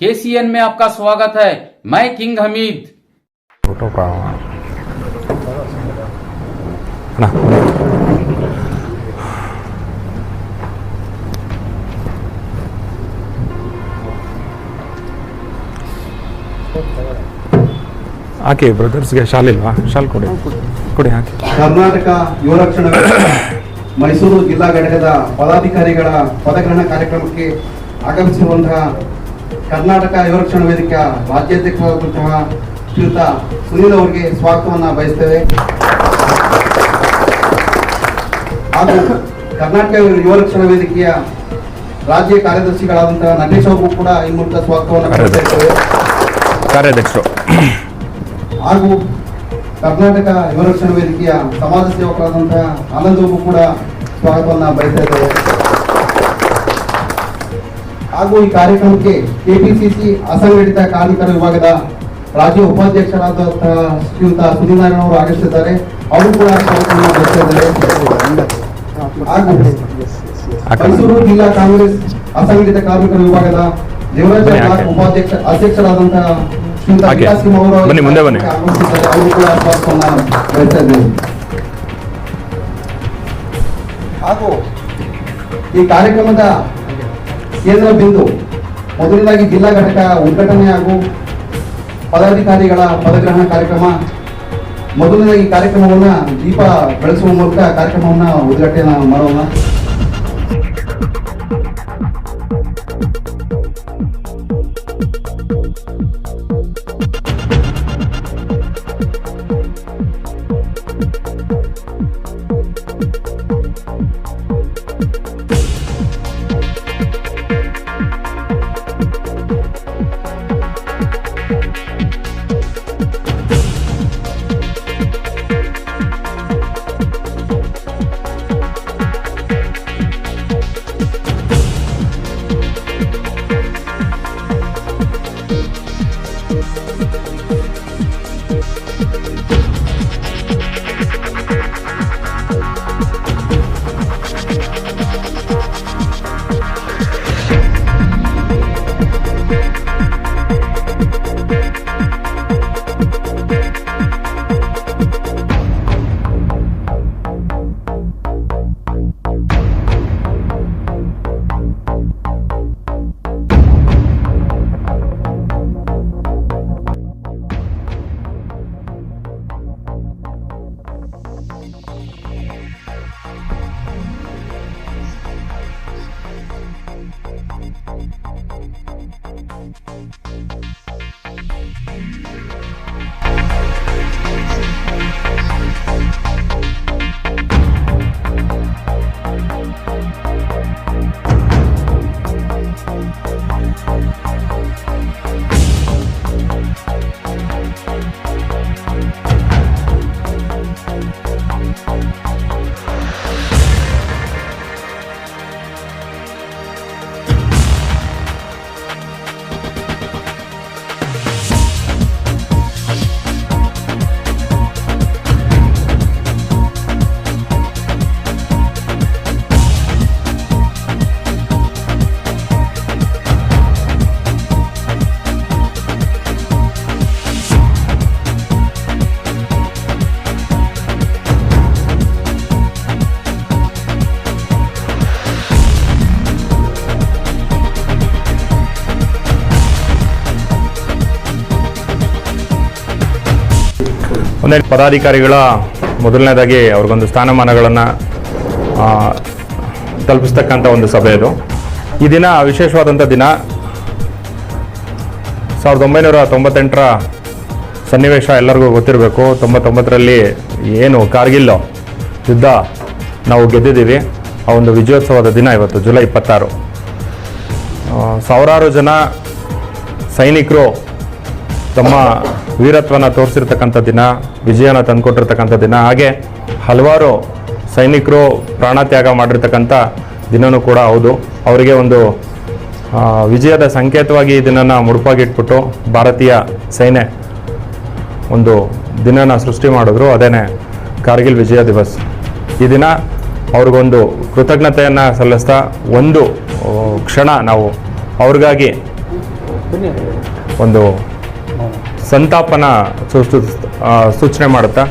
KCN में आपका स्वागत है मैं किंग हमीद ಫೋಟೋ ಅಣ್ಣ ಹಾಕಿ ಬ್ರದರ್ಸ್ಗೆ ಶಾಲ್ ಇಲ್ವಾ ಶಾಲ್ ಕೊಡಿ ಕೊಡಿ ಹಾಕಿ ಕರ್ನಾಟಕ ಯುವ ರಕ್ಷಣಾ ವೇದಿಕೆ ಮೈಸೂರು ಜಿಲ್ಲಾ ಘಟಕದ ಪದಾಧಿಕಾರಿಗಳ ಪದಗ್ರಹಣ ಕಾರ್ಯಕ್ರಮಕ್ಕೆ ಆಗಮಿಸಿರುವಂತಹ ಕರ್ನಾಟಕ ಯೋಗಕ್ಷಣ ವೇದಿಕೆಯ ರಾಜ್ಯಾಧ್ಯಕ್ಷರಾದಂತಹ ಶ್ರೀಯುತ ಸುನೀಲ್ ಅವರಿಗೆ ಸ್ವಾಗತವನ್ನು ಬಯಸ್ತೇವೆ. ಹಾಗೂ ಕರ್ನಾಟಕ ಯುವ ರಕ್ಷಣಾ ವೇದಿಕೆಯ ರಾಜ್ಯ ಕಾರ್ಯದರ್ಶಿಗಳಾದಂತಹ ನಟೇಶ್ ಅವರಿಗೂ ಕೂಡ ಈ ಮೂಲಕ ಸ್ವಾಗತವನ್ನು ಬಯಸ್ತಾ ಇದ್ದೇವೆ ಕಾರ್ಯಾಧ್ಯಕ್ಷರು. ಹಾಗೂ ಕರ್ನಾಟಕ ಯುವರಕ್ಷಣ ವೇದಿಕೆಯ ಸಮಾಜ ಸೇವಕರಾದಂತಹ ಆನಂದ್ ಅವರು ಕೂಡ ಸ್ವಾಗತವನ್ನು ಬಯಸ್ತಾ ಇದ್ದೇವೆ ಹಾಗೂ ಈ ಕಾರ್ಯಕ್ರಮಕ್ಕೆ ಕೆಪಿಸಿಸಿ ಅಸಂಘಟಿತ ಕಾರ್ಮಿಕರ ವಿಭಾಗದ ರಾಜ್ಯ ಉಪಾಧ್ಯಕ್ಷರಾದಂತಹ ಶ್ರೀಯುತ ಸುಧೀನಾರಾಯಣ ನಾರಾಯಣ ಅವರು ಆಗಮಿಸಿದ್ದಾರೆ ಅವರು ಕೂಡ ಹಾಗೂ ಮೈಸೂರು ಜಿಲ್ಲಾ ಕಾಂಗ್ರೆಸ್ ಅಸಂಘಟಿತ ಕಾರ್ಮಿಕರ ವಿಭಾಗದ ದೇವರಾಜ. ಉಪಾಧ್ಯಕ್ಷ ಅಧ್ಯಕ್ಷರಾದಂತಹ ಶ್ರೀಯುತ. ವಿಕಾಸ್ ಸಿಂಹ ಅವರು ಬನ್ನಿ, ಮುಂದೆ ಬನ್ನಿ. ಆಗಮಿಸಿದ್ದಾರೆ. ಅವರು ಕೂಡ ಸ್ವಾಗತವನ್ನ ಬಯಸ್ತಾ ಇದ್ದೇವೆ ಹಾಗೂ ಈ ಕಾರ್ಯಕ್ರಮದ ಕೇಂದ್ರ ಬಿಂದು. ಮೊದಲನೇದಾಗಿ ಜಿಲ್ಲಾ ಘಟಕ ಉದ್ಘಾಟನೆ ಹಾಗೂ ಪದಾಧಿಕಾರಿಗಳ ಪದಗ್ರಹಣ ಕಾರ್ಯಕ್ರಮ. ಮೊದಲನೇದಾಗಿ ಕಾರ್ಯಕ್ರಮವನ್ನು ದೀಪ ಬೆಳೆಸುವ ಮೂಲಕ ಕಾರ್ಯಕ್ರಮವನ್ನು ಉದ್ಘಾಟನೆ ಮಾಡೋಣ. ಒಂದೇ ಪದಾಧಿಕಾರಿಗಳ ಮೊದಲನೇದಾಗಿ ಅವ್ರಿಗೊಂದು ಸ್ಥಾನಮಾನಗಳನ್ನು ತಲುಪಿಸ್ತಕ್ಕಂಥ ಒಂದು ಸಭೆ ಇದು ಈ ದಿನ ವಿಶೇಷವಾದಂಥ ದಿನ ಸಾವಿರದ ಒಂಬೈನೂರ ತೊಂಬತ್ತೆಂಟರ ಸನ್ನಿವೇಶ ಎಲ್ಲರಿಗೂ ಗೊತ್ತಿರಬೇಕು. ತೊಂಬತ್ತೊಂಬತ್ತರಲ್ಲಿ ಏನು ಕಾರ್ಗಿಲ್ ಯುದ್ಧ ನಾವು ಗೆದ್ದಿದ್ದೀವಿ. ಆ ಒಂದು ವಿಜಯೋತ್ಸವದ ದಿನ ಇವತ್ತು, ಜುಲೈ ಇಪ್ಪತ್ತಾರು. ಸಾವಿರಾರು ಜನ ಸೈನಿಕರು ತಮ್ಮ ವೀರತ್ವನ ತೋರಿಸಿರ್ತಕ್ಕಂಥ ದಿನ, ವಿಜಯನ ತಂದುಕೊಟ್ಟಿರ್ತಕ್ಕಂಥ ದಿನ, ಹಾಗೆ ಹಲವಾರು ಸೈನಿಕರು ಪ್ರಾಣತ್ಯಾಗ ಮಾಡಿರ್ತಕ್ಕಂಥ ದಿನವೂ ಕೂಡ ಹೌದು. ಅವರಿಗೆ ಒಂದು ವಿಜಯದ ಸಂಕೇತವಾಗಿ ಈ ದಿನನ ಮುಡುಪಾಗಿಟ್ಬಿಟ್ಟು ಭಾರತೀಯ ಸೇನೆ ಒಂದು ದಿನನ ಸೃಷ್ಟಿ ಮಾಡಿದ್ರು. ಅದೇನೆ ಕಾರ್ಗಿಲ್ ವಿಜಯ ದಿವಸ್. ಈ ದಿನ ಅವ್ರಿಗೊಂದು ಕೃತಜ್ಞತೆಯನ್ನು ಸಲ್ಲಿಸ್ತಾ ಒಂದು ಕ್ಷಣ ನಾವು ಅವ್ರಿಗಾಗಿ ಒಂದು ಸಂತಾಪನ ಸೂಚಿ ಸೂಚನೆ ಮಾಡುತ್ತಾ?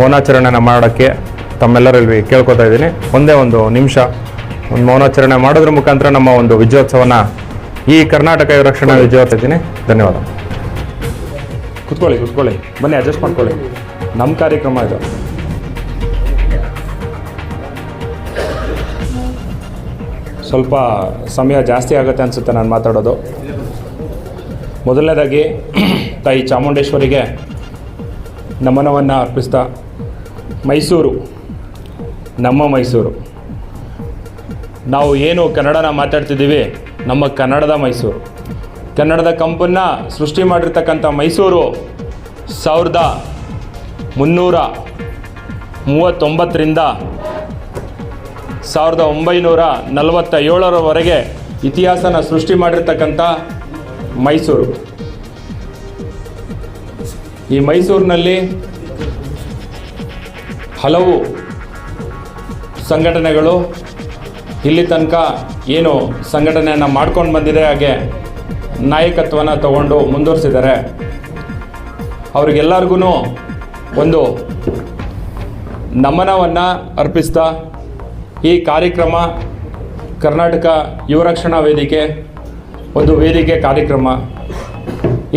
ಮೌನಾಚರಣೆನ ಮಾಡೋಕ್ಕೆ ತಮ್ಮೆಲ್ಲರಲ್ಲಿ ಕೇಳ್ಕೊತಾ ಇದ್ದೀನಿ. ಒಂದೇ ಒಂದು ನಿಮಿಷ. ಒಂದು ಮೌನಾಚರಣೆ ಮಾಡೋದ್ರ ಮುಖಾಂತರ ನಮ್ಮ ಒಂದು ವಿಜಯೋತ್ಸವನ ಈ ಕರ್ನಾಟಕ ರಕ್ಷಣಾ ವಿಜಯೋತ್ಸವ ಇದ್ದೀನಿ. ಧನ್ಯವಾದ. ಕುತ್ಕೊಳ್ಳಿ ಕುತ್ಕೊಳ್ಳಿ. ಬನ್ನಿ ಅಡ್ಜಸ್ಟ್ ಮಾಡ್ಕೊಳ್ಳಿ. ನಮ್ಮ ಕಾರ್ಯಕ್ರಮ ಇದು. ಸ್ವಲ್ಪ ಸಮಯ ಜಾಸ್ತಿ ಆಗುತ್ತೆ ಅನಿಸುತ್ತೆ ನಾನು ಮಾತಾಡೋದು. ಮೊದಲನೇದಾಗಿ ತಾಯಿ ಚಾಮುಂಡೇಶ್ವರಿಗೆ ನಮನವನ್ನು ಅರ್ಪಿಸ್ತಾ ಮೈಸೂರು, ನಮ್ಮ ಮೈಸೂರು. ನಾವು ಏನು ಕನ್ನಡನ ಮಾತಾಡ್ತಿದ್ದೀವಿ, ನಮ್ಮ ಕನ್ನಡದ ಮೈಸೂರು. ಕನ್ನಡದ ಕಂಪನ್ನ ಸೃಷ್ಟಿ ಮಾಡಿರ್ತಕ್ಕಂಥ ಮೈಸೂರು ಸಾವಿರದ ಮುನ್ನೂರ ಮೂವತ್ತೊಂಬತ್ತರಿಂದ ಸಾವಿರದ ಒಂಬೈನೂರ ನಲವತ್ತ ಏಳರವರೆಗೆ ಇತಿಹಾಸನ ಸೃಷ್ಟಿ ಮಾಡಿರ್ತಕ್ಕಂಥ ಮೈಸೂರು. ಈ ಮೈಸೂರಿನಲ್ಲಿ ಹಲವು ಸಂಘಟನೆಗಳು ಇಲ್ಲಿ ತನಕ ಏನು ಸಂಘಟನೆಯನ್ನು ಮಾಡ್ಕೊಂಡು ಬಂದಿದೆ ಹಾಗೆ ನಾಯಕತ್ವನ ತಗೊಂಡು ಮುಂದುವರಿಸಿದ್ದಾರೆ. ಅವ್ರಿಗೆಲ್ಲರಿಗೂ ಒಂದು ನಮನವನ್ನು ಅರ್ಪಿಸ್ತಾ ಈ ಕಾರ್ಯಕ್ರಮ ಕರ್ನಾಟಕ ಯುವರಕ್ಷಣಾ ವೇದಿಕೆ ಒಂದು ವೇದಿಕೆ ಕಾರ್ಯಕ್ರಮ.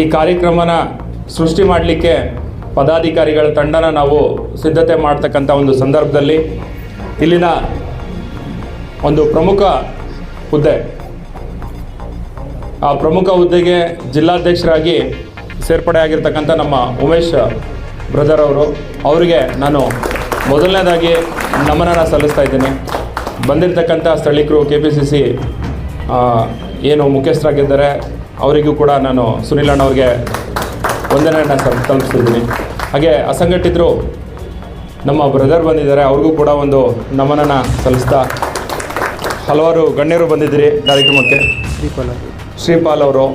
ಈ ಕಾರ್ಯಕ್ರಮನ ಸೃಷ್ಟಿ ಮಾಡಲಿಕ್ಕೆ ಪದಾಧಿಕಾರಿಗಳ ತಂಡನ ನಾವು ಸಿದ್ಧತೆ ಮಾಡ್ತಕ್ಕಂಥ ಒಂದು ಸಂದರ್ಭದಲ್ಲಿ ಇಲ್ಲಿನ ಒಂದು ಪ್ರಮುಖ ಹುದ್ದೆ. ಆ ಪ್ರಮುಖ ಹುದ್ದೆಗೆ ಜಿಲ್ಲಾಧ್ಯಕ್ಷರಾಗಿ ಸೇರ್ಪಡೆ ಆಗಿರ್ತಕ್ಕಂಥ ನಮ್ಮ ಉಮೇಶ್ ಬ್ರದರ್ ಅವರು, ಅವರಿಗೆ ನಾನು ಮೊದಲನೇದಾಗಿ ನಮನನ ಸಲ್ಲಿಸ್ತಾ ಇದ್ದೀನಿ. ಬಂದಿರತಕ್ಕಂಥ ಸ್ಥಳೀಕರು ಕೆ ಪಿ ಸಿ ಸಿ ಏನು ಮುಖ್ಯಸ್ಥರಾಗಿದ್ದಾರೆ, ಅವರಿಗೂ ಕೂಡ ನಾನು ಸುನಿಲ್ ಅಣ್ಣ ಅವ್ರಿಗೆ ವಂದನೆಯನ್ನು ಸಲ್ ತಲುಪಿಸ್ತಿದ್ದೀನಿ. ಹಾಗೆ ಅಸಂಘಟಿತರು ನಮ್ಮ ಬ್ರದರ್ ಬಂದಿದ್ದಾರೆ ಅವ್ರಿಗೂ ಕೂಡ ಒಂದು ನಮನನ ಸಲ್ಲಿಸ್ತಾ ಹಲವಾರು ಗಣ್ಯರು ಬಂದಿದ್ದೀರಿ ಕಾರ್ಯಕ್ರಮಕ್ಕೆ. ಶ್ರೀಪಾಲ್ ಅವರು.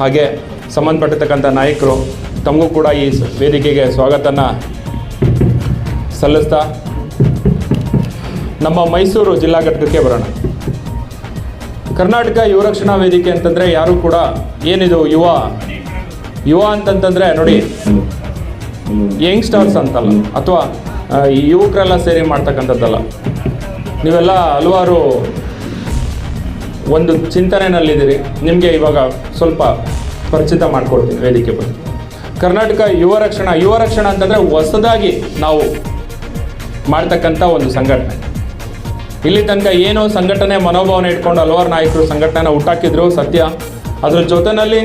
ಹಾಗೆ ಸಂಬಂಧಪಟ್ಟಿರ್ತಕ್ಕಂಥ ನಾಯಕರು ತಮಗೂ ಕೂಡ ಈ ವೇದಿಕೆಗೆ ಸ್ವಾಗತನ ಸಲ್ಲಿಸ್ತಾ ನಮ್ಮ ಮೈಸೂರು ಜಿಲ್ಲಾ ಘಟಕಕ್ಕೆ ಬರೋಣ. ಕರ್ನಾಟಕ ಯುವರಕ್ಷಣಾ ವೇದಿಕೆ ಅಂತಂದರೆ ಯಾರು ಕೂಡ ಏನಿದು ಯುವ ಯುವ ಅಂತಂತಂದರೆ ನೋಡಿ, ಯಂಗ್ಸ್ಟರ್ಸ್ ಅಂತಲ್ಲ, ಅಥವಾ ಯುವಕರೆಲ್ಲ ಸೇರಿ ಮಾಡ್ತಕ್ಕಂಥದ್ದಲ್ಲ. ನೀವೆಲ್ಲ ಹಲವಾರು ಒಂದು ಚಿಂತನೆಯಲ್ಲಿದ್ದೀರಿ ನಿಮಗೆ ಇವಾಗ ಸ್ವಲ್ಪ ಪರಿಚಿತ ಮಾಡ್ಕೊಡ್ತೀನಿ ವೇದಿಕೆ ಬಗ್ಗೆ. ಕರ್ನಾಟಕ ಯುವ ರಕ್ಷಣಾ ಯುವ ರಕ್ಷಣಾ ಅಂತಂದರೆ ಹೊಸದಾಗಿ ನಾವು ಮಾಡ್ತಕ್ಕಂಥ ಒಂದು ಸಂಘಟನೆ. ಇಲ್ಲಿ ತನಕ ಏನೋ ಸಂಘಟನೆ ಮನೋಭಾವನೆ ಇಟ್ಕೊಂಡು ಹಲವಾರು ನಾಯಕರು ಸಂಘಟನೆನ ಹುಟ್ಟಾಕಿದ್ರು ಸತ್ಯ. ಅದರ ಜೊತೆಯಲ್ಲಿ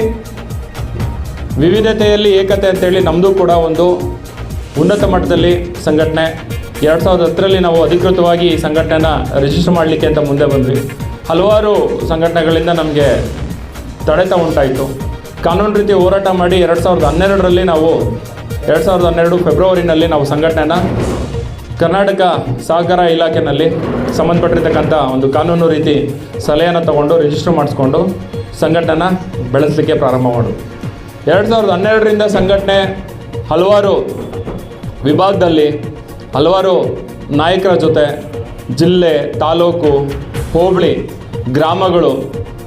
ವಿವಿಧತೆಯಲ್ಲಿ ಏಕತೆ ಅಂತೇಳಿ ನಮ್ಮದು ಕೂಡ ಒಂದು ಉನ್ನತ ಮಟ್ಟದಲ್ಲಿ ಸಂಘಟನೆ. ಎರಡು ಸಾವಿರದ ಹತ್ತರಲ್ಲಿ ನಾವು ಅಧಿಕೃತವಾಗಿ ಈ ಸಂಘಟನೆನ ರಿಜಿಸ್ಟರ್ ಮಾಡಲಿಕ್ಕೆ ಅಂತ ಮುಂದೆ ಬಂದ್ವಿ. ಹಲವಾರು ಸಂಘಟನೆಗಳಿಂದ ನಮಗೆ ತಡೆತ ಉಂಟಾಯಿತು. ಕಾನೂನು ರೀತಿ ಹೋರಾಟ ಮಾಡಿ ಎರಡು ಸಾವಿರದ ಹನ್ನೆರಡರಲ್ಲಿ ನಾವು, ಎರಡು ಸಾವಿರದ ಹನ್ನೆರಡು ಫೆಬ್ರವರಿನಲ್ಲಿ ನಾವು ಸಂಘಟನೆನ ಕರ್ನಾಟಕ ಸಹಕಾರ ಇಲಾಖೆಯಲ್ಲಿ ಸಂಬಂಧಪಟ್ಟಿರ್ತಕ್ಕಂಥ ಒಂದು ಕಾನೂನು ರೀತಿ ಸಲಹೆಯನ್ನು ತಗೊಂಡು ರಿಜಿಸ್ಟರ್ ಮಾಡಿಸ್ಕೊಂಡು ಸಂಘಟನೆನ ಬೆಳೆಸಲಿಕ್ಕೆ ಪ್ರಾರಂಭ ಮಾಡೋದು ಎರಡು ಸಾವಿರದ ಹನ್ನೆರಡರಿಂದ ಸಂಘಟನೆ ಹಲವಾರು ವಿಭಾಗದಲ್ಲಿ ಹಲವಾರು ನಾಯಕರ ಜೊತೆ ಜಿಲ್ಲೆ, ತಾಲೂಕು, ಹೋಬಳಿ, ಗ್ರಾಮಗಳು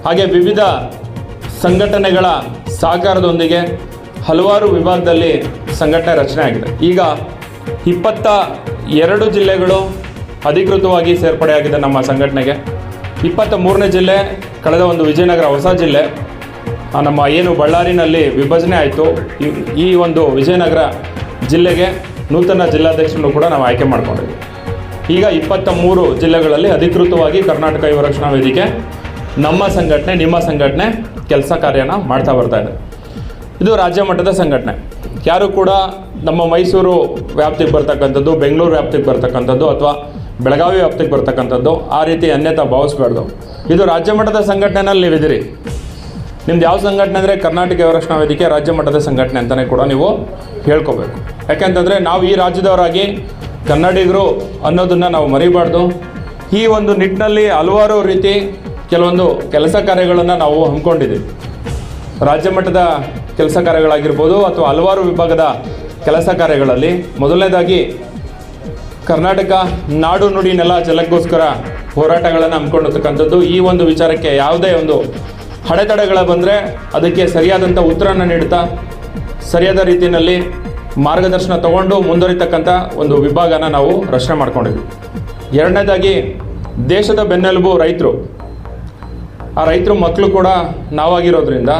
ಹಾಗೆ ವಿವಿಧ ಸಂಘಟನೆಗಳ ಸಹಕಾರದೊಂದಿಗೆ ಹಲವಾರು ವಿಭಾಗದಲ್ಲಿ ಸಂಘಟನೆ ರಚನೆ ಆಗಿದೆ. ಈಗ ಇಪ್ಪತ್ತ ಎರಡು ಜಿಲ್ಲೆಗಳು ಅಧಿಕೃತವಾಗಿ ಸೇರ್ಪಡೆಯಾಗಿದೆ ನಮ್ಮ ಸಂಘಟನೆಗೆ. ಇಪ್ಪತ್ತ ಮೂರನೇ ಜಿಲ್ಲೆ, ಕಳೆದ ಒಂದು ವಿಜಯನಗರ ಹೊಸ ಜಿಲ್ಲೆ. ನಮ್ಮ ಏನು ಬಳ್ಳಾರಿನಲ್ಲಿ ವಿಭಜನೆ ಆಯಿತು, ಈ- ಒಂದು ವಿಜಯನಗರ ಜಿಲ್ಲೆಗೆ ನೂತನ ಜಿಲ್ಲಾಧ್ಯಕ್ಷರನ್ನು ಕೂಡ ನಾವು ಆಯ್ಕೆ ಮಾಡಿಕೊಂಡಿದ್ವಿ. ಈಗ ಇಪ್ಪತ್ತ ಮೂರು ಜಿಲ್ಲೆಗಳಲ್ಲಿ ಅಧಿಕೃತವಾಗಿ ಕರ್ನಾಟಕ ಯುವ ರಕ್ಷಣಾ ವೇದಿಕೆ ನಮ್ಮ ಸಂಘಟನೆ, ನಿಮ್ಮ ಸಂಘಟನೆ ಕೆಲಸ ಕಾರ್ಯನ ಮಾಡ್ತಾ ಬರ್ತಾ ಇದೆ. ಇದು ರಾಜ್ಯ ಮಟ್ಟದ ಸಂಘಟನೆ. ಯಾರು ಕೂಡ ನಮ್ಮ ಮೈಸೂರು ವ್ಯಾಪ್ತಿಗೆ ಬರ್ತಕ್ಕಂಥದ್ದು, ಬೆಂಗಳೂರು ವ್ಯಾಪ್ತಿಗೆ ಬರ್ತಕ್ಕಂಥದ್ದು ಅಥವಾ ಬೆಳಗಾವಿ ವ್ಯಾಪ್ತಿಗೆ ಬರ್ತಕ್ಕಂಥದ್ದು ಆ ರೀತಿ ಅನ್ಯತಾ ಭಾವಿಸ್ಬಾರ್ದು. ಇದು ರಾಜ್ಯ ಮಟ್ಟದ ಸಂಘಟನೆನಲ್ಲಿ ನೀವಿದ್ದೀರಿ ನಿಮ್ದು ಯಾವ ಸಂಘಟನೆ ಅಂದರೆ ಕರ್ನಾಟಕ ಯುವ ರಕ್ಷಣಾ ವೇದಿಕೆ, ರಾಜ್ಯ ಮಟ್ಟದ ಸಂಘಟನೆ ಅಂತಲೇ ಕೂಡ ನೀವು ಹೇಳ್ಕೋಬೇಕು. ಯಾಕೆಂತಂದರೆ ನಾವು ಈ ರಾಜ್ಯದವರಾಗಿ ಕನ್ನಡಿಗರು ಅನ್ನೋದನ್ನು ನಾವು ಮರಿಬಾರ್ದು. ಈ ಒಂದು ನಿಟ್ಟಿನಲ್ಲಿ ಹಲವಾರು ರೀತಿ ಕೆಲವೊಂದು ಕೆಲಸ ಕಾರ್ಯಗಳನ್ನು ನಾವು ಹಮ್ಮಿಕೊಂಡಿದ್ದೀವಿ. ರಾಜ್ಯ ಮಟ್ಟದ ಕೆಲಸ ಕಾರ್ಯಗಳಾಗಿರ್ಬೋದು ಅಥವಾ ಹಲವಾರು ವಿಭಾಗದ ಕೆಲಸ ಕಾರ್ಯಗಳಲ್ಲಿ ಮೊದಲನೇದಾಗಿ ಕರ್ನಾಟಕ ನಾಡು ನುಡಿ ನೆಲ ಜಲಕ್ಕೋಸ್ಕರ ಹೋರಾಟಗಳನ್ನು ಹಮ್ಮಿಕೊಂಡಿರ್ತಕ್ಕಂಥದ್ದು ಈ ಒಂದು ವಿಚಾರಕ್ಕೆ ಯಾವುದೇ ಒಂದು ಅಡೆತಡೆಗಳ ಬಂದರೆ ಅದಕ್ಕೆ ಸರಿಯಾದಂಥ ಉತ್ತರನ ನೀಡ್ತಾ ಸರಿಯಾದ ರೀತಿಯಲ್ಲಿ ಮಾರ್ಗದರ್ಶನ ತಗೊಂಡು ಮುಂದುವರಿತಕ್ಕಂಥ ಒಂದು ವಿಭಾಗನ ನಾವು ರಚನೆ ಮಾಡ್ಕೊಂಡಿದ್ವಿ. ಎರಡನೇದಾಗಿ, ದೇಶದ ಬೆನ್ನೆಲುಬು ರೈತರು. ಆ ರೈತರು ಮಕ್ಕಳು ಕೂಡ ನಾವಾಗಿರೋದ್ರಿಂದ,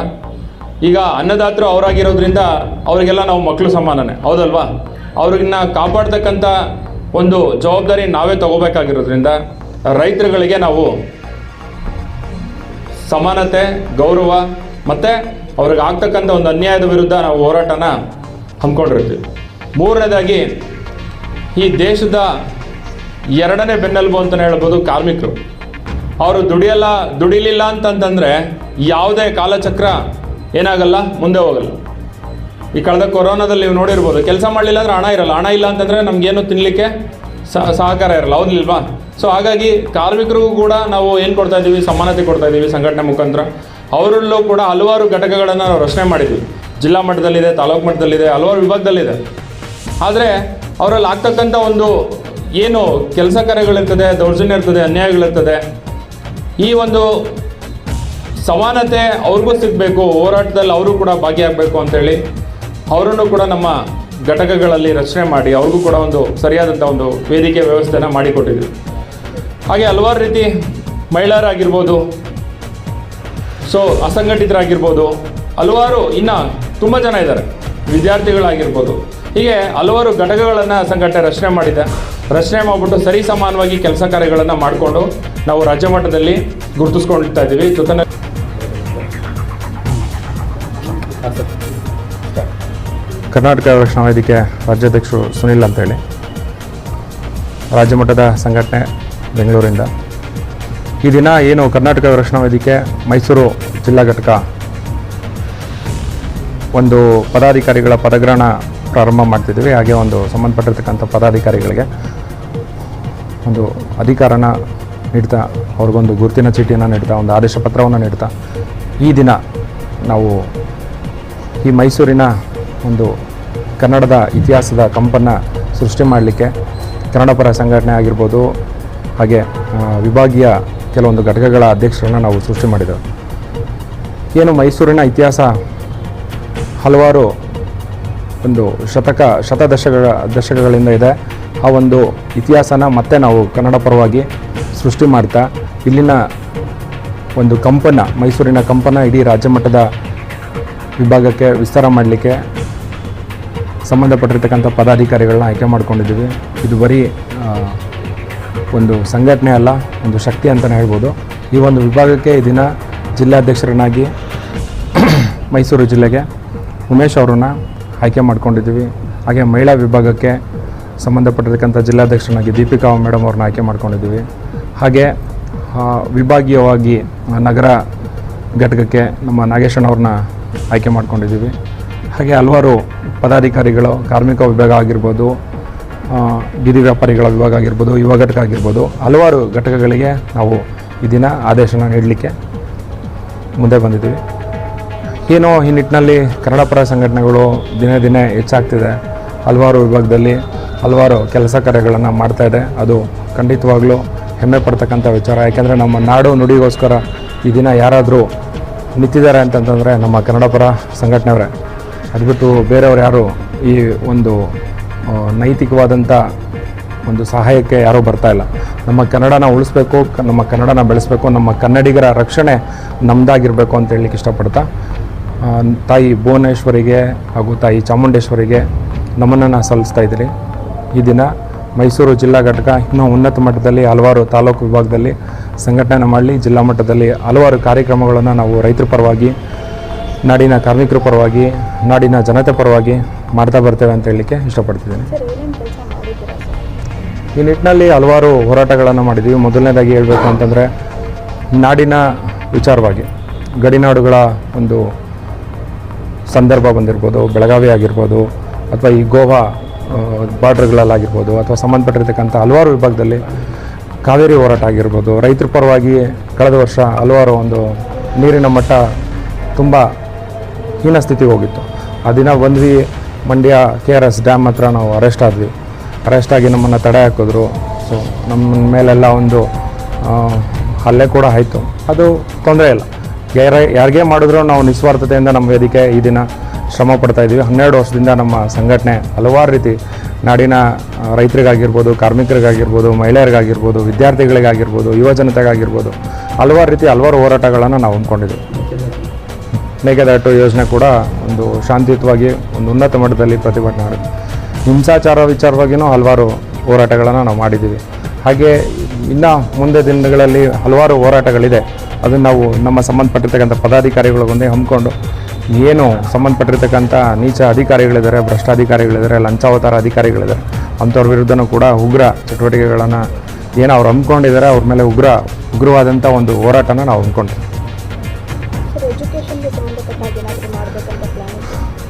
ಈಗ ಅನ್ನದಾತರು ಅವರಾಗಿರೋದ್ರಿಂದ ಅವರಿಗೆಲ್ಲ ನಾವು ಮಕ್ಕಳು ಸಮಾನನೇ, ಹೌದಲ್ವಾ? ಅವ್ರನ್ನ ಕಾಪಾಡ್ತಕ್ಕಂಥ ಒಂದು ಜವಾಬ್ದಾರಿ ನಾವೇ ತಗೋಬೇಕಾಗಿರೋದ್ರಿಂದ ರೈತರುಗಳಿಗೆ ನಾವು ಸಮಾನತೆ, ಗೌರವ ಮತ್ತು ಅವ್ರಿಗೆ ಆಗ್ತಕ್ಕಂಥ ಒಂದು ಅನ್ಯಾಯದ ವಿರುದ್ಧ ನಾವು ಹೋರಾಟನ ಹಮ್ಮಿಕೊಂಡಿರ್ತೀವಿ. ಮೂರನೇದಾಗಿ ಈ ದೇಶದ ಎರಡನೇ ಬೆನ್ನೆಲುಬು ಅಂತಲೇ ಹೇಳ್ಬೋದು ಕಾರ್ಮಿಕರು. ಅವರು ದುಡಿಯಲ್ಲ, ದುಡಿಲಿಲ್ಲ ಅಂತಂತಂದರೆ ಯಾವುದೇ ಕಾಲಚಕ್ರ ಏನಾಗಲ್ಲ, ಮುಂದೆ ಹೋಗಲ್ಲ. ಈ ಕಳೆದ ಕೊರೋನಾದಲ್ಲಿ ನೀವು ನೋಡಿರ್ಬೋದು, ಕೆಲಸ ಮಾಡಲಿಲ್ಲ ಅಂದರೆ ಹಣ ಇರಲ್ಲ. ಹಣ ಇಲ್ಲ ಅಂತಂದರೆ ನಮಗೇನು ತಿನ್ನಲಿಕ್ಕೆ ಸಹಕಾರ ಇರಲ್ಲ. ಹೌದಿಲ್ವಾ? ಸೊ ಹಾಗಾಗಿ ಕಾರ್ಮಿಕರಿಗೂ ಕೂಡ ನಾವು ಏನು ಕೊಡ್ತಾ ಇದ್ದೀವಿ ಸಮಾನತೆ ಕೊಡ್ತಾ ಇದ್ದೀವಿ ಸಂಘಟನೆ ಮುಖಾಂತರ. ಅವರಲ್ಲೂ ಕೂಡ ಹಲವಾರು ಘಟಕಗಳನ್ನು ನಾವು ರಚನೆ ಮಾಡಿದ್ವಿ. ಜಿಲ್ಲಾ ಮಟ್ಟದಲ್ಲಿದೆ, ತಾಲೂಕು ಮಟ್ಟದಲ್ಲಿದೆ, ಹಲವಾರು ವಿಭಾಗದಲ್ಲಿದೆ. ಆದರೆ ಅವರಲ್ಲಿ ಆಗ್ತಕ್ಕಂಥ ಒಂದು ಏನು ಕೆಲಸ ಕಾರ್ಯಗಳಿರ್ತದೆ, ದೌರ್ಜನ್ಯ ಇರ್ತದೆ, ಅನ್ಯಾಯಗಳಿರ್ತದೆ, ಈ ಒಂದು ಸಮಾನತೆ ಅವ್ರಿಗೂ ಸಿಗಬೇಕು, ಹೋರಾಟದಲ್ಲಿ ಅವರು ಕೂಡ ಭಾಗಿಯಾಗಬೇಕು ಅಂತೇಳಿ ಅವರನ್ನು ಕೂಡ ನಮ್ಮ ಘಟಕಗಳಲ್ಲಿ ರಚನೆ ಮಾಡಿ ಅವ್ರಿಗೂ ಕೂಡ ಒಂದು ಸರಿಯಾದಂಥ ಒಂದು ವೇದಿಕೆ ವ್ಯವಸ್ಥೆನ ಮಾಡಿಕೊಟ್ಟಿದ್ವಿ. ಹಾಗೆ ಹಲವಾರು ರೀತಿ ಮಹಿಳೆಯರಾಗಿರ್ಬೋದು ಸೊ ಅಸಂಘಟಿತರಾಗಿರ್ಬೋದು. ಹಲವಾರು, ಇನ್ನು ತುಂಬ ಜನ ಇದ್ದಾರೆ. ವಿದ್ಯಾರ್ಥಿಗಳಾಗಿರ್ಬೋದು. ಹೀಗೆ ಹಲವಾರು ಘಟಕಗಳನ್ನು ಸಂಘಟನೆ ರಚನೆ ಮಾಡಿದೆ. ರಚನೆ ಮಾಡಿಬಿಟ್ಟು ಸರಿ ಸಮಾನವಾಗಿ ಕೆಲಸ ಕಾರ್ಯಗಳನ್ನು ಮಾಡಿಕೊಂಡು ನಾವು ರಾಜ್ಯ ಮಟ್ಟದಲ್ಲಿ ಗುರುತಿಸ್ಕೊಳ್ತಾ ಇದ್ದೀವಿ. ಜೊತೆ ಕರ್ನಾಟಕ ರಕ್ಷಣಾ ವೇದಿಕೆ ರಾಜ್ಯಾಧ್ಯಕ್ಷರು ಸುನಿಲ್ ಅಂತೇಳಿ ರಾಜ್ಯ ಮಟ್ಟದ ಸಂಘಟನೆ ಬೆಂಗಳೂರಿಂದ. ಈ ದಿನ ಏನು ಕರ್ನಾಟಕ ರಕ್ಷಣಾ ವೇದಿಕೆ, ಮೈಸೂರು ಜಿಲ್ಲಾ ಘಟಕ ಒಂದು ಪದಾಧಿಕಾರಿಗಳ ಪದಗ್ರಹಣ ಪ್ರಾರಂಭ ಮಾಡ್ತಿದ್ದೀವಿ. ಹಾಗೆ ಒಂದು ಸಂಬಂಧಪಟ್ಟಿರ್ತಕ್ಕಂಥ ಪದಾಧಿಕಾರಿಗಳಿಗೆ ಒಂದು ಅಧಿಕಾರನ ನೀಡ್ತಾ, ಅವ್ರಿಗೊಂದು ಗುರುತಿನ ಚೀಟಿಯನ್ನು ನೀಡ್ತಾ, ಒಂದು ಆದೇಶ ಪತ್ರವನ್ನು ನೀಡ್ತಾ, ಈ ದಿನ ನಾವು ಈ ಮೈಸೂರಿನ ಒಂದು ಕನ್ನಡದ ಇತಿಹಾಸದ ಕಂಪನ್ನು ಸೃಷ್ಟಿ ಮಾಡಲಿಕ್ಕೆ ಕನ್ನಡ ಪರ ಸಂಘಟನೆ ಆಗಿರ್ಬೋದು ಹಾಗೆ ವಿಭಾಗೀಯ ಕೆಲವೊಂದು ಘಟಕಗಳ ಅಧ್ಯಕ್ಷರನ್ನು ನಾವು ಸೃಷ್ಟಿ ಮಾಡಿದ್ದೇವೆ ಏನು ಮೈಸೂರಿನ ಇತಿಹಾಸ ಹಲವಾರು ಒಂದು ಶತಕ, ಶತದಶಕಗಳ, ದಶಕಗಳಿಂದ ಇದೆ. ಆ ಒಂದು ಇತಿಹಾಸನ ಮತ್ತೆ ನಾವು ಕನ್ನಡ ಪರವಾಗಿ ಸೃಷ್ಟಿ ಮಾಡ್ತಾ, ಇಲ್ಲಿನ ಒಂದು ಕಂಪನ, ಮೈಸೂರಿನ ಕಂಪನ ಇಡೀ ರಾಜ್ಯ ಮಟ್ಟದ ವಿಭಾಗಕ್ಕೆ ವಿಸ್ತಾರ ಮಾಡಲಿಕ್ಕೆ ಸಂಬಂಧಪಟ್ಟಿರ್ತಕ್ಕಂಥ ಪದಾಧಿಕಾರಿಗಳನ್ನ ಆಯ್ಕೆ ಮಾಡ್ಕೊಂಡಿದ್ದೀವಿ. ಇದು ಬರೀ ಒಂದು ಸಂಘಟನೆ ಅಲ್ಲ, ಒಂದು ಶಕ್ತಿ ಅಂತಲೇ ಹೇಳ್ಬೋದು. ಈ ಒಂದು ವಿಭಾಗಕ್ಕೆ ಈ ದಿನ ಜಿಲ್ಲಾಧ್ಯಕ್ಷರನ್ನಾಗಿ ಮೈಸೂರು ಜಿಲ್ಲೆಗೆ ಉಮೇಶ್ ಅವರನ್ನ ಆಯ್ಕೆ ಮಾಡ್ಕೊಂಡಿದ್ದೀವಿ. ಹಾಗೆ ಮಹಿಳಾ ವಿಭಾಗಕ್ಕೆ ಸಂಬಂಧಪಟ್ಟಿರ್ತಕ್ಕಂಥ ಜಿಲ್ಲಾಧ್ಯಕ್ಷರನ್ನಾಗಿ ದೀಪಿಕಾ ಮೇಡಮ್ ಅವ್ರನ್ನ ಆಯ್ಕೆ ಮಾಡ್ಕೊಂಡಿದ್ದೀವಿ. ಹಾಗೆ ವಿಭಾಗೀಯವಾಗಿ ನಗರ ಘಟಕಕ್ಕೆ ನಮ್ಮ ನಾಗೇಶಣ್ಣವ್ರನ್ನ ಆಯ್ಕೆ ಮಾಡ್ಕೊಂಡಿದ್ದೀವಿ. ಹಾಗೆ ಹಲವಾರು ಪದಾಧಿಕಾರಿಗಳು, ಕಾರ್ಮಿಕ ವಿಭಾಗ ಆಗಿರ್ಬೋದು ಬೀದಿ ವ್ಯಾಪಾರಿಗಳ ವಿಭಾಗ ಆಗಿರ್ಬೋದು, ಯುವ ಘಟಕ ಆಗಿರ್ಬೋದು, ಹಲವಾರು ಘಟಕಗಳಿಗೆ ನಾವು ಈ ದಿನ ಆದೇಶನ ನೀಡಲಿಕ್ಕೆ ಮುಂದೆ ಬಂದಿದ್ದೀವಿ. ಏನೋ ಈ ನಿಟ್ಟಿನಲ್ಲಿ ಕನ್ನಡ ಪರ ಸಂಘಟನೆಗಳು ದಿನೇ ದಿನೇ ಹೆಚ್ಚಾಗ್ತಿದೆ. ಹಲವಾರು ವಿಭಾಗದಲ್ಲಿ ಹಲವಾರು ಕೆಲಸ ಕಾರ್ಯಗಳನ್ನು ಮಾಡ್ತಾಯಿದೆ ಅದು ಖಂಡಿತವಾಗ್ಲೂ ಹೆಮ್ಮೆ ಪಡ್ತಕ್ಕಂಥ ವಿಚಾರ. ಯಾಕೆಂದರೆ ನಮ್ಮ ನಾಡು ನುಡಿಗೋಸ್ಕರ ಈ ದಿನ ಯಾರಾದರೂ ನಿಂತಿದ್ದಾರೆ ಅಂತಂತಂದರೆ ನಮ್ಮ ಕನ್ನಡ ಪರ ಸಂಘಟನೆಯವರೇ. ಅದು ಬಿಟ್ಟು ಬೇರೆಯವರು ಯಾರು ಈ ಒಂದು ನೈತಿಕವಾದಂಥ ಒಂದು ಸಹಾಯಕ್ಕೆ ಯಾರೂ ಬರ್ತಾ ಇಲ್ಲ. ನಮ್ಮ ಕನ್ನಡನ ಉಳಿಸ್ಬೇಕು ನಮ್ಮ ಕನ್ನಡನ ಬೆಳೆಸಬೇಕು, ನಮ್ಮ ಕನ್ನಡಿಗರ ರಕ್ಷಣೆ ನಮ್ಮದಾಗಿರಬೇಕು ಅಂತ ಹೇಳಲಿಕ್ಕೆ ಇಷ್ಟಪಡ್ತಾ ತಾಯಿ ಭುವನೇಶ್ವರಿಗೆ ಹಾಗೂ ತಾಯಿ ಚಾಮುಂಡೇಶ್ವರಿಗೆ ನಮನನ್ನು ಸಲ್ಲಿಸ್ತಾ ಇದ್ದೀರಿ ಈ ದಿನ ಮೈಸೂರು ಜಿಲ್ಲಾ ಘಟಕ ಇನ್ನೂ ಉನ್ನತ ಮಟ್ಟದಲ್ಲಿ ಹಲವಾರು ತಾಲೂಕು ವಿಭಾಗದಲ್ಲಿ ಸಂಘಟನೆ ಮಾಡಲಿ ಜಿಲ್ಲಾ ಮಟ್ಟದಲ್ಲಿ ಹಲವಾರು ಕಾರ್ಯಕ್ರಮಗಳನ್ನು ನಾವು ರೈತರ ಪರವಾಗಿ, ನಾಡಿನ ಕಾರ್ಮಿಕರ ಪರವಾಗಿ, ನಾಡಿನ ಜನತೆ ಪರವಾಗಿ ಮಾಡ್ತಾ ಬರ್ತೇವೆ ಅಂತ ಹೇಳಲಿಕ್ಕೆ ಇಷ್ಟಪಡ್ತಿದ್ದೀನಿ. ಈ ನಿಟ್ಟಿನಲ್ಲಿ ಹಲವಾರು ಹೋರಾಟಗಳನ್ನು ಮಾಡಿದ್ದೀವಿ. ಮೊದಲನೇದಾಗಿ ಹೇಳಬೇಕು ಅಂತಂದರೆ ನಾಡಿನ ವಿಚಾರವಾಗಿ ಗಡಿನಾಡುಗಳ ಒಂದು ಸಂದರ್ಭ ಬಂದಿರ್ಬೋದು ಬೆಳಗಾವಿ ಆಗಿರ್ಬೋದು ಅಥವಾ ಈ ಗೋವಾ ಬಾರ್ಡ್ರ್ಗಳಲ್ಲಾಗಿರ್ಬೋದು ಅಥವಾ ಸಂಬಂಧಪಟ್ಟಿರ್ತಕ್ಕಂಥ ಹಲವಾರು ವಿಭಾಗದಲ್ಲಿ ಕಾವೇರಿ ಹೋರಾಟ ಆಗಿರ್ಬೋದು. ರೈತರ ಪರವಾಗಿ ಕಳೆದ ವರ್ಷ ಹಲವಾರು ಒಂದು ನೀರಿನ ಮಟ್ಟ ತುಂಬ ಹೀನ ಸ್ಥಿತಿಗೆ ಹೋಗಿತ್ತು. ಆ ದಿನ ಬಂದ್ವಿ. Mandya K R S dam ಹತ್ರ ನಾವು ಅರೆಸ್ಟ್ ಆದ್ವಿ. ಅರೆಸ್ಟ್ ಆಗಿ ನಮ್ಮನ್ನು ತಡೆ ಹಾಕಿದ್ರು. ಸೊ ನಮ್ಮ ಮೇಲೆಲ್ಲ ಒಂದು ಹಲ್ಲೆ ಕೂಡ ಆಯಿತು. ಅದು ತೊಂದರೆ ಇಲ್ಲ. ಯಾರ ಯಾರಿಗೇ ಮಾಡಿದ್ರು ನಾವು ನಿಸ್ವಾರ್ಥತೆಯಿಂದ ನಮ್ಮ ವೇದಿಕೆ ಈ ದಿನ ಶ್ರಮ ಪಡ್ತಾ ಇದ್ದೀವಿ. ಹನ್ನೆರಡು ವರ್ಷದಿಂದ ನಮ್ಮ ಸಂಘಟನೆ ಹಲವಾರು ರೀತಿ ನಾಡಿನ ರೈತರಿಗಾಗಿರ್ಬೋದು, ಕಾರ್ಮಿಕರಿಗಾಗಿರ್ಬೋದು, ಮಹಿಳೆಯರಿಗಾಗಿರ್ಬೋದು, ವಿದ್ಯಾರ್ಥಿಗಳಿಗಾಗಿರ್ಬೋದು, ಯುವ ಜನತೆಗಾಗಿರ್ಬೋದು, ಹಲವಾರು ರೀತಿ ಹಲವಾರು ಹೋರಾಟಗಳನ್ನು ನಾವು ಹಮ್ಮಿಕೊಂಡಿದ್ದೀವಿ. ಮೇಕೆದಾಟು ಯೋಜನೆ ಕೂಡ ಒಂದು ಶಾಂತಿಯುತವಾಗಿ ಒಂದು ಉನ್ನತ ಮಟ್ಟದಲ್ಲಿ ಪ್ರತಿಭಟನೆ ಮಾಡಿದ್ವಿ ಹಿಂಸಾಚಾರ ವಿಚಾರವಾಗಿಯೂ ಹಲವಾರು ಹೋರಾಟಗಳನ್ನು ನಾವು ಮಾಡಿದ್ದೀವಿ. ಹಾಗೆ ಇನ್ನು ಮುಂದೆ ದಿನಗಳಲ್ಲಿ ಹಲವಾರು ಹೋರಾಟಗಳಿದೆ. ಅದನ್ನು ನಾವು ನಮ್ಮ ಸಂಬಂಧಪಟ್ಟಿರ್ತಕ್ಕಂಥ ಪದಾಧಿಕಾರಿಗಳು ಒಂದೇ ಹಮ್ಮಿಕೊಂಡು ಏನು ಸಂಬಂಧಪಟ್ಟಿರ್ತಕ್ಕಂಥ ನೀಚ ಅಧಿಕಾರಿಗಳಿದ್ದಾರೆ, ಭ್ರಷ್ಟಾಧಿಕಾರಿಗಳಿದ್ದಾರೆ, ಲಂಚಾವತಾರ ಅಧಿಕಾರಿಗಳಿದ್ದಾರೆ, ಅಂಥವ್ರ ವಿರುದ್ಧನೂ ಕೂಡ ಉಗ್ರ ಚಟುವಟಿಕೆಗಳನ್ನು ಏನು ಅವ್ರು ಹಮ್ಮಿಕೊಂಡಿದ್ದಾರೆ, ಅವ್ರ ಮೇಲೆ ಉಗ್ರ, ಉಗ್ರವಾದಂಥ ಒಂದು ಹೋರಾಟನ ನಾವು ಹಮ್ಮಿಕೊಂಡಿದ್ದೀವಿ.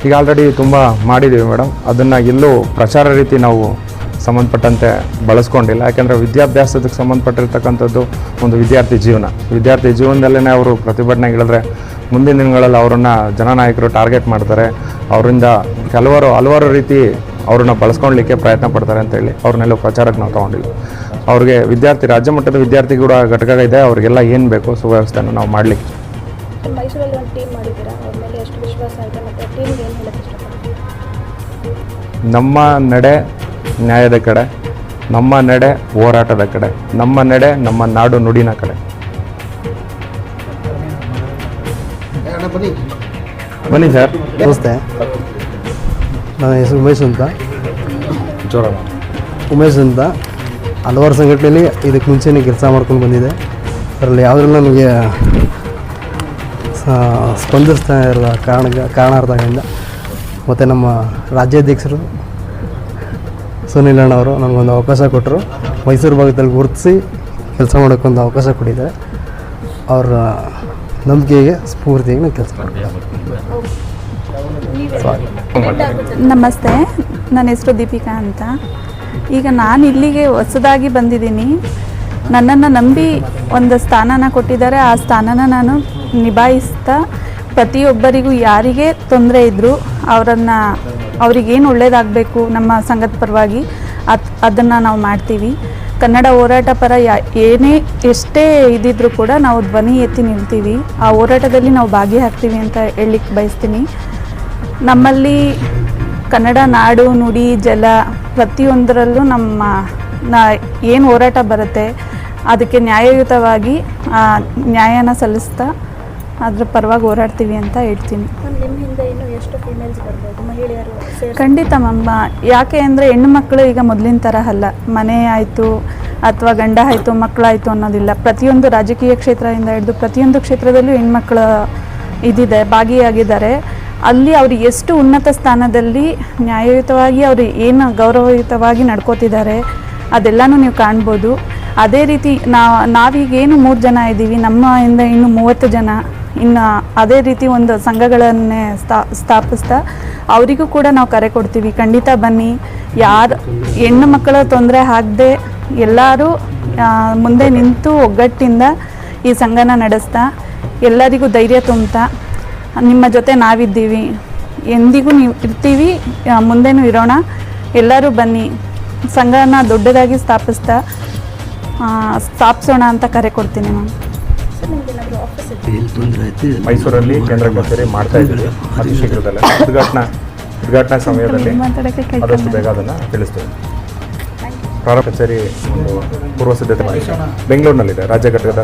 ಈಗ ಆಲ್ರೆಡಿ ತುಂಬ ಮಾಡಿದ್ದೀವಿ ಮೇಡಮ್ ಅದನ್ನು ಎಲ್ಲೂ ಪ್ರಚಾರ ರೀತಿ ನಾವು ಸಂಬಂಧಪಟ್ಟಂತೆ ಬಳಸ್ಕೊಂಡಿಲ್ಲ. ಯಾಕೆಂದರೆ ವಿದ್ಯಾಭ್ಯಾಸದಕ್ಕೆ ಸಂಬಂಧಪಟ್ಟಿರ್ತಕ್ಕಂಥದ್ದು ಒಂದು ವಿದ್ಯಾರ್ಥಿ ಜೀವನ. ವಿದ್ಯಾರ್ಥಿ ಜೀವನದಲ್ಲೇ ಅವರು ಪ್ರತಿಭಟನೆಗಳಿದ್ರೆ ಮುಂದಿನ ದಿನಗಳಲ್ಲಿ ಅವರನ್ನು ಜನನಾಯಕರು ಟಾರ್ಗೆಟ್ ಮಾಡ್ತಾರೆ. ಅವರಿಂದ ಕೆಲವರು ಹಲವಾರು ರೀತಿ ಅವ್ರನ್ನ ಬಳಸ್ಕೊಳ್ಲಿಕ್ಕೆ ಪ್ರಯತ್ನ ಪಡ್ತಾರೆ ಅಂತೇಳಿ ಅವ್ರನ್ನೆಲ್ಲ ಪ್ರಚಾರಕ್ಕೆ ನಾವು ತೊಗೊಂಡಿಲ್ಲ. ಅವ್ರಿಗೆ ವಿದ್ಯಾರ್ಥಿ, ರಾಜ್ಯ ಮಟ್ಟದ ವಿದ್ಯಾರ್ಥಿ ಕೂಡ ಘಟಕ ಇದೆ ಅವರಿಗೆಲ್ಲ ಏನು ಬೇಕು ಸುವ್ಯವಸ್ಥೆಯನ್ನು ನಾವು ಮಾಡಲಿಕ್ಕೆ. ನಮ್ಮ ನಡೆ ನ್ಯಾಯದ ಕಡೆ ನಮ್ಮ ನಡೆ ಹೋರಾಟದ ಕಡೆ ನಮ್ಮ ನಡೆ ನಮ್ಮ ನಾಡು ನುಡಿನ ಕಡೆ. ಬನ್ನಿ ಸರ್. ನಮಸ್ತೆ. ನನ್ನ ಹೆಸರು ಉಮೇಶ್ ಅಂತ. ಜೋರ ಉಮೇಶ್ ಅಂತ. ಹಲವಾರು ಸಂಘಟನೆಯಲ್ಲಿ ಇದಕ್ಕೆ ಮುಂಚೆನೇ ಕೆಲಸ ಮಾಡ್ಕೊಂಡು ಬಂದಿದೆ. ಅದರಲ್ಲಿ ಯಾವುದ್ರಲ್ಲಿ ನಮಗೆ ಸ್ಪಂದಿಸ್ತಾ ಇರೋ ಕಾರಣ ಕಾರಣಾರ್ಥದಿಂದ ಮತ್ತು ನಮ್ಮ ರಾಜ್ಯಾಧ್ಯಕ್ಷರು ಸುನಿಲ್ ಅಣ್ಣವರು ನನಗೊಂದು ಅವಕಾಶ ಕೊಟ್ಟರು. ಮೈಸೂರು ಭಾಗದಲ್ಲಿ ಗುರುತಿಸಿ ಕೆಲಸ ಮಾಡೋಕ್ಕೊಂದು ಅವಕಾಶ ಕೊಟ್ಟಿದ್ದಾರೆ. ಅವರ ನಂಬಿಕೆಗೆ ಸ್ಫೂರ್ತಿಯಾಗಿ ನಾನು ಕೆಲಸ ಮಾಡ್ತೀನಿ ನಮಸ್ತೆ. ನನ್ನ ಹೆಸರು ದೀಪಿಕಾ ಅಂತ. ಈಗ ನಾನು ಇಲ್ಲಿಗೆ ಹೊಸದಾಗಿ ಬಂದಿದ್ದೀನಿ. ನನ್ನನ್ನು ನಂಬಿ ಒಂದು ಸ್ಥಾನನ ಕೊಟ್ಟಿದ್ದಾರೆ. ಆ ಸ್ಥಾನನ ನಾನು ನಿಭಾಯಿಸ್ತಾ ಪ್ರತಿಯೊಬ್ಬರಿಗೂ ಯಾರಿಗೆ ತೊಂದರೆ ಇದ್ದರೂ ಅವರನ್ನು ಅವ್ರಿಗೇನು ಒಳ್ಳೇದಾಗಬೇಕು ನಮ್ಮ ಸಂಘದ ಪರವಾಗಿ, ಅದು ಅದನ್ನು ನಾವು ಮಾಡ್ತೀವಿ. ಕನ್ನಡ ಹೋರಾಟ ಪರ ಯಾ, ಏನೇ, ಎಷ್ಟೇ ಇದ್ದಿದ್ರು ಕೂಡ ನಾವು ಧ್ವನಿ ಎತ್ತಿ ನಿಲ್ತೀವಿ. ಆ ಹೋರಾಟದಲ್ಲಿ ನಾವು ಭಾಗಿಯಾಗ್ತೀವಿ ಅಂತ ಹೇಳಲಿಕ್ಕೆ ಬಯಸ್ತೀನಿ. ನಮ್ಮಲ್ಲಿ ಕನ್ನಡ ನಾಡು, ನುಡಿ, ಜಲ ಪ್ರತಿಯೊಂದರಲ್ಲೂ ನಮ್ಮ ಏನು ಹೋರಾಟ ಬರುತ್ತೆ, ಅದಕ್ಕೆ ನ್ಯಾಯಯುತವಾಗಿ ನ್ಯಾಯನ ಸಲ್ಲಿಸ್ತಾ ಅದ್ರ ಪರವಾಗಿ ಹೋರಾಡ್ತೀವಿ ಅಂತ ಹೇಳ್ತೀನಿ. ಮ್ಯಾಮ್ ನಿಮ್ಮ ಖಂಡಿತ ಮಮ್ಮ ಯಾಕೆ ಅಂದರೆ ಹೆಣ್ಣು ಮಕ್ಕಳು ಈಗ ಮೊದಲಿನ ಥರ ಅಲ್ಲ. ಮನೆ ಆಯಿತು ಅಥವಾ ಗಂಡ ಆಯಿತು ಮಕ್ಕಳಾಯಿತು ಅನ್ನೋದಿಲ್ಲ. ಪ್ರತಿಯೊಂದು ರಾಜಕೀಯ ಕ್ಷೇತ್ರದಿಂದ ಹಿಡಿದು ಪ್ರತಿಯೊಂದು ಕ್ಷೇತ್ರದಲ್ಲೂ ಹೆಣ್ಮಕ್ಳು ಇದಿದೆ ಭಾಗಿಯಾಗಿದ್ದಾರೆ. ಅಲ್ಲಿ ಅವರು ಎಷ್ಟು ಉನ್ನತ ಸ್ಥಾನದಲ್ಲಿ ನ್ಯಾಯಯುತವಾಗಿ ಅವರು ಏನು ಗೌರವಯುತವಾಗಿ ನಡ್ಕೋತಿದ್ದಾರೆ ಅದೆಲ್ಲನೂ ನೀವು ಕಾಣ್ಬೋದು. ಅದೇ ರೀತಿ ನಾವು ನಾವೀಗ ಏನು ಮೂರು ಜನ ಇದ್ದೀವಿ ನಮ್ಮಿಂದ ಇನ್ನು ಮೂವತ್ತು ಜನ ಇನ್ನು ಅದೇ ರೀತಿ ಒಂದು ಸಂಘಗಳನ್ನೇ ಸ್ಥಾ ಸ್ಥಾಪಿಸ್ತಾ ಅವರಿಗೂ ಕೂಡ ನಾವು ಕರೆ ಕೊಡ್ತೀವಿ. ಖಂಡಿತ ಬನ್ನಿ. ಯಾರು ಹೆಣ್ಣು ಮಕ್ಕಳ ತೊಂದರೆ ಆಗದೆ ಎಲ್ಲರೂ ಮುಂದೆ ನಿಂತು ಒಗ್ಗಟ್ಟಿಂದ ಈ ಸಂಘನ ನಡೆಸ್ತಾ ಎಲ್ಲರಿಗೂ ಧೈರ್ಯ ತುಂಬ್ತಾ. ನಿಮ್ಮ ಜೊತೆ ನಾವಿದ್ದೀವಿ. ಎಂದಿಗೂ ನೀವು ಇರ್ತೀವಿ ಮುಂದೆನೂ ಇರೋಣ. ಎಲ್ಲರೂ ಬನ್ನಿ. ಸಂಘನ ದೊಡ್ಡದಾಗಿ ಸ್ಥಾಪಿಸ್ತಾ ಸ್ಥಾಪಿಸೋಣ ಅಂತ ಕರೆ ಕೊಡ್ತೀನಿ ಮ್ಯಾಮ್. ಮೈಸೂರಲ್ಲಿ ಕೇಂದ್ರ ಕಚೇರಿ ಮಾಡ್ತಾ ಇದ್ದೀವಿ. ಅತಿ ಶೀಘ್ರದಲ್ಲೇ. ಉದ್ಘಾಟನಾ ಉದ್ಘಾಟನಾ ಸಮಯದಲ್ಲಿ ಆದಷ್ಟು ಬೇಗ ಅದನ್ನು ತಿಳಿಸ್ತೇವೆ. ಪ್ರಾರಂಭ ಕಚೇರಿ ಒಂದು ಪೂರ್ವ ಸಿದ್ಧತೆ ಮಾಡಿದೆ ಬೆಂಗಳೂರಿನಲ್ಲಿದೆ, ರಾಜ್ಯ ಘಟಕದ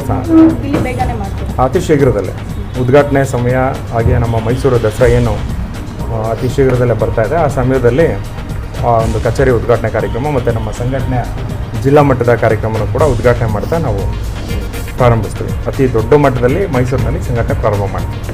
ಅತಿ ಶೀಘ್ರದಲ್ಲೇ. ಉದ್ಘಾಟನೆ ಸಮಯ ಹಾಗೆ ನಮ್ಮ ಮೈಸೂರು ದಸರಾ ಏನು ಅತಿ ಶೀಘ್ರದಲ್ಲೇ ಬರ್ತಾ ಇದೆ. ಆ ಸಮಯದಲ್ಲಿ, ಆ, ಒಂದು ಕಚೇರಿ ಉದ್ಘಾಟನೆ ಕಾರ್ಯಕ್ರಮ ಮತ್ತು ನಮ್ಮ ಸಂಘಟನೆ ಜಿಲ್ಲಾ ಮಟ್ಟದ ಕಾರ್ಯಕ್ರಮವನ್ನು ಕೂಡ ಉದ್ಘಾಟನೆ ಮಾಡ್ತಾ ನಾವು ಪ್ರಾರಂಭಿಸ್ತೀವಿ ಅತಿ ದೊಡ್ಡ ಮಟ್ಟದಲ್ಲಿ ಮೈಸೂರಿನಲ್ಲಿ ಸಂಘಟನೆ ಪ್ರಾರಂಭ ಮಾಡ್ತೀವಿ